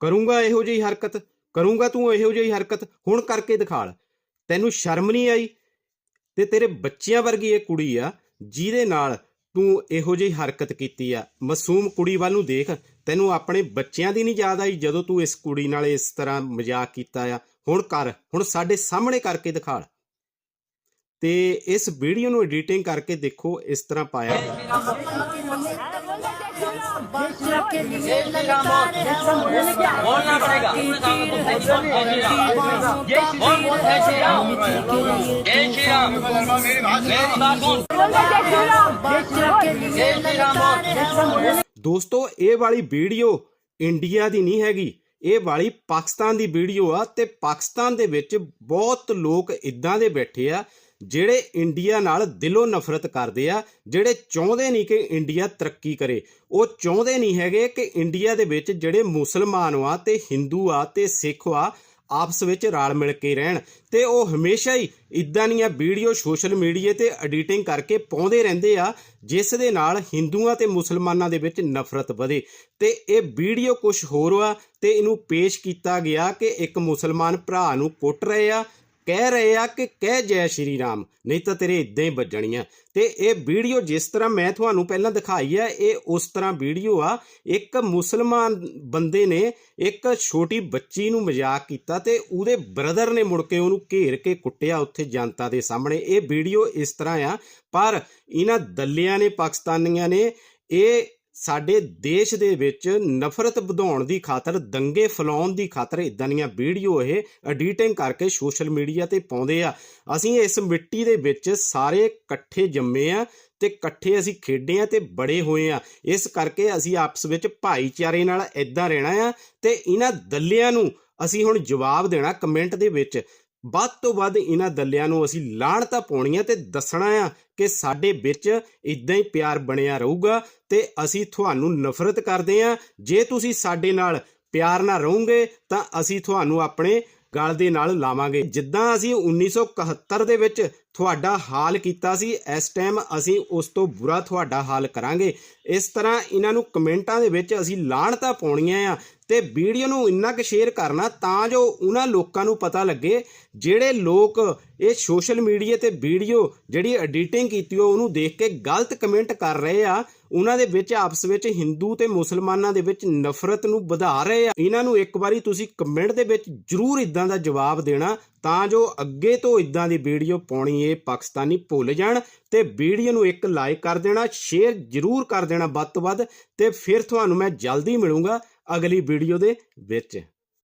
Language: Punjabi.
ਕਰੂੰਗਾ ਇਹੋ ਜਿਹੀ ਹਰਕਤ, ਕਰੂੰਗਾ ਤੂੰ ਇਹੋ ਜਿਹੀ ਹਰਕਤ, ਹੁਣ ਕਰਕੇ ਦਿਖਾਲ। ਤੈਨੂੰ ਸ਼ਰਮ ਨਹੀਂ ਆਈ? ਤੇ ਤੇਰੇ ਬੱਚਿਆਂ ਵਰਗੀ ਇਹ ਕੁੜੀ ਆ, ਜਿਹਦੇ ਨਾਲ ਤੂੰ ਇਹੋ ਜਿਹੀ ਹਰਕਤ ਕੀਤੀ ਆ। ਮਾਸੂਮ ਕੁੜੀ ਵੱਲ ਨੂੰ ਦੇਖ, ਤੈਨੂੰ ਆਪਣੇ ਬੱਚਿਆਂ ਦੀ ਨਹੀਂ ਯਾਦ ਆਈ ਜਦੋਂ ਤੂੰ ਇਸ ਕੁੜੀ ਨਾਲ ਇਸ ਤਰ੍ਹਾਂ ਮਜ਼ਾਕ ਕੀਤਾ ਆ? ਹੁਣ ਕਰ, ਹੁਣ ਸਾਡੇ ਸਾਹਮਣੇ ਕਰਕੇ ਦਿਖਾਲ। ਤੇ ਇਸ ਵੀਡੀਓ ਨੂੰ ਐਡੀਟਿੰਗ ਕਰਕੇ ਦੇਖੋ, ਇਸ ਤਰ੍ਹਾਂ ਪਾਇਆ ਦੋਸਤੋ, ਇਹ ਵਾਲੀ ਵੀਡੀਓ ਇੰਡੀਆ ਦੀ ਨਹੀਂ ਹੈਗੀ। ਇਹ ਵਾਲੀ ਪਾਕਿਸਤਾਨ ਦੀ ਵੀਡੀਓ ਆ ਤੇ ਪਾਕਿਸਤਾਨ ਦੇ ਵਿੱਚ ਬਹੁਤ ਲੋਕ ਇਦਾਂ ਦੇ ਬੈਠੇ ਆ ਜਿਹੜੇ ਇੰਡੀਆ ਨਾਲ ਦਿਲੋਂ ਨਫ਼ਰਤ ਕਰਦੇ ਆ, ਜਿਹੜੇ ਚਾਹੁੰਦੇ ਨਹੀਂ ਕਿ ਇੰਡੀਆ ਤਰੱਕੀ ਕਰੇ। ਉਹ ਚਾਹੁੰਦੇ ਨਹੀਂ ਹੈਗੇ ਕਿ ਇੰਡੀਆ ਦੇ ਵਿੱਚ ਜਿਹੜੇ ਮੁਸਲਮਾਨ ਆ ਤੇ ਹਿੰਦੂ ਆ ਤੇ ਸਿੱਖ ਆ, ਆਪਸ ਵਿੱਚ ਰਲ ਮਿਲ ਕੇ ਰਹਿਣ। ਤੇ ਉਹ ਹਮੇਸ਼ਾ ਹੀ ਇਦਾਂ ਦੀਆਂ ਵੀਡੀਓ ਸੋਸ਼ਲ ਮੀਡੀਆ ਤੇ ਐਡੀਟਿੰਗ ਕਰਕੇ ਪਾਉਂਦੇ ਰਹਿੰਦੇ ਆ, ਜਿਸ ਦੇ ਨਾਲ ਹਿੰਦੂਆਂ ਤੇ ਮੁਸਲਮਾਨਾਂ ਦੇ ਵਿੱਚ ਨਫ਼ਰਤ ਵਧੇ। ਤੇ ਇਹ ਵੀਡੀਓ ਕੁਝ ਹੋਰ ਆ, ਤੇ ਇਹਨੂੰ ਪੇਸ਼ ਕੀਤਾ ਗਿਆ ਕਿ ਇੱਕ ਮੁਸਲਮਾਨ ਭਰਾ ਨੂੰ ਕੁੱਟ ਰਹੇ ਆ ਕਹਿ ਰਹੇ ਆ ਕਿ ਕਹਿ ਜੈ ਸ਼੍ਰੀ ਰਾਮ, ਨਹੀਂ ਤਾਂ ਤੇਰੇ ਇਦਾਂ ਹੀ ਵੱਜਣੀਆਂ। ਤੇ ਇਹ ਵੀਡੀਓ ਜਿਸ ਤਰ੍ਹਾਂ ਮੈਂ ਤੁਹਾਨੂੰ ਪਹਿਲਾਂ ਦਿਖਾਈ ਹੈ ਇਹ ਉਸ ਤਰ੍ਹਾਂ ਵੀਡੀਓ ਆ। ਇੱਕ ਮੁਸਲਮਾਨ ਬੰਦੇ ਨੇ ਇੱਕ ਛੋਟੀ ਬੱਚੀ ਨੂੰ ਮਜ਼ਾਕ ਕੀਤਾ ਤੇ ਉਹਦੇ ਬ੍ਰਦਰ ਨੇ ਮੁੜ ਕੇ ਉਹਨੂੰ ਘੇਰ ਕੇ ਕੁੱਟਿਆ ਉੱਥੇ ਜਨਤਾ ਦੇ ਸਾਹਮਣੇ। ਇਹ ਵੀਡੀਓ ਇਸ ਤਰ੍ਹਾਂ ਆ, ਪਰ ਇਹਨਾਂ ਦੱਲਿਆਂ ਨੇ, ਪਾਕਿਸਤਾਨੀਆਂ ਨੇ ਇਹ ਸਾਡੇ ਦੇਸ਼ ਦੇ ਵਿੱਚ ਨਫ਼ਰਤ ਵਧਾਉਣ ਦੀ ਖਾਤਰ, ਦੰਗੇ ਫਲਾਉਣ ਦੀ ਖਾਤਰ ਇਦਾਂ ਦੀਆਂ ਵੀਡੀਓ ਇਹ ਐਡੀਟਿੰਗ ਕਰਕੇ ਸੋਸ਼ਲ ਮੀਡੀਆ ਤੇ ਪਾਉਂਦੇ ਆ। ਅਸੀਂ ਇਸ ਮਿੱਟੀ ਦੇ ਵਿੱਚ ਸਾਰੇ ਇਕੱਠੇ ਜੰਮੇ ਆ ਤੇ ਇਕੱਠੇ ਅਸੀਂ ਖੇਡੇ ਆ ਤੇ ਬੜੇ ਹੋਏ ਆ। ਇਸ ਕਰਕੇ ਅਸੀਂ ਆਪਸ ਵਿੱਚ ਭਾਈਚਾਰੇ ਨਾਲ ਇਦਾਂ ਰਹਿਣਾ ਆ ਤੇ ਇਹਨਾਂ ਦੱਲਿਆਂ ਨੂੰ ਅਸੀਂ ਹੁਣ ਜਵਾਬ ਦੇਣਾ ਕਮੈਂਟ ਦੇ ਵਿੱਚ। ਵੱਧ ਤੋਂ ਵੱਧ ਇਹਨਾਂ ਦੱਲਿਆਂ ਨੂੰ ਅਸੀਂ ਲਾਹਣ ਤਾਂ ਪਾਉਣੀ ਆ ਤੇ ਦੱਸਣਾ ਆ ਕਿ ਸਾਡੇ ਵਿੱਚ ਇਦਾਂ ਹੀ ਪਿਆਰ ਬਣਿਆ ਰਹੂਗਾ ਤੇ ਅਸੀਂ ਤੁਹਾਨੂੰ ਨਫ਼ਰਤ ਕਰਦੇ ਆ। ਜੇ ਤੁਸੀਂ ਸਾਡੇ ਨਾਲ ਪਿਆਰ ਨਾਲ ਰਹੋਗੇ ਤਾਂ ਅਸੀਂ ਤੁਹਾਨੂੰ ਆਪਣੇ ਗਲ ਦੇ ਨਾਲ ਲਾਵਾਂਗੇ। ਜਿੱਦਾਂ ਅਸੀਂ 1971 ਦੇ ਵਿੱਚ ਤੁਹਾਡਾ ਹਾਲ ਕੀਤਾ ਸੀ, ਇਸ ਟਾਈਮ ਅਸੀਂ ਉਸ ਤੋਂ ਬੁਰਾ ਤੁਹਾਡਾ ਹਾਲ ਕਰਾਂਗੇ। ਇਸ ਤਰ੍ਹਾਂ ਇਹਨਾਂ ਨੂੰ ਕਮੈਂਟਾਂ ਦੇ ਵਿੱਚ ਅਸੀਂ ਲਾਹਣਤਾਂ ਪਾਉਣੀਆਂ ਆ ਤੇ ਵੀਡੀਓ ਨੂੰ ਇੰਨਾ ਕੁ ਸ਼ੇਅਰ ਕਰਨਾ ਤਾਂ ਜੋ ਉਹਨਾਂ ਲੋਕਾਂ ਨੂੰ ਪਤਾ ਲੱਗੇ, ਜਿਹੜੇ ਲੋਕ ਇਹ ਸੋਸ਼ਲ ਮੀਡੀਆ ਤੇ ਵੀਡੀਓ ਜਿਹੜੀ ਐਡੀਟਿੰਗ ਕੀਤੀ ਹੋ ਉਹਨੂੰ ਦੇਖ ਕੇ ਗਲਤ ਕਮੈਂਟ ਕਰ ਰਹੇ ਆ। ਉਹਨਾਂ ਦੇ ਵਿੱਚ ਆਪਸ ਵਿੱਚ ਹਿੰਦੂ ਤੇ ਮੁਸਲਮਾਨਾਂ ਦੇ ਵਿੱਚ ਨਫ਼ਰਤ ਨੂੰ ਵਧਾ ਰਹੇ ਆ। ਇਹਨਾਂ ਨੂੰ ਇੱਕ ਵਾਰੀ ਤੁਸੀਂ ਕਮੈਂਟ ਦੇ ਵਿੱਚ ਜਰੂਰ ਇਦਾਂ ਦਾ ਜਵਾਬ ਦੇਣਾ, ਤਾਂ ਜੋ ਅੱਗੇ ਤੋਂ ਇਦਾਂ ਦੀ ਵੀਡੀਓ ਪਾਉਣੀ ਇਹ ਪਾਕਿਸਤਾਨੀ ਭੁੱਲ ਜਾਣ ਤੇ ਵੀਡੀਓ ਨੂੰ ਇੱਕ ਲਾਈਕ ਕਰ ਦੇਣਾ, ਸ਼ੇਅਰ ਜਰੂਰ ਕਰ ਦੇਣਾ ਵੱਧ ਤੋਂ ਵੱਧ ਤੇ ਫਿਰ ਤੁਹਾਨੂੰ ਮੈਂ ਜਲਦੀ ਮਿਲੂੰਗਾ ਅਗਲੀ ਵੀਡੀਓ ਦੇ ਵਿੱਚ।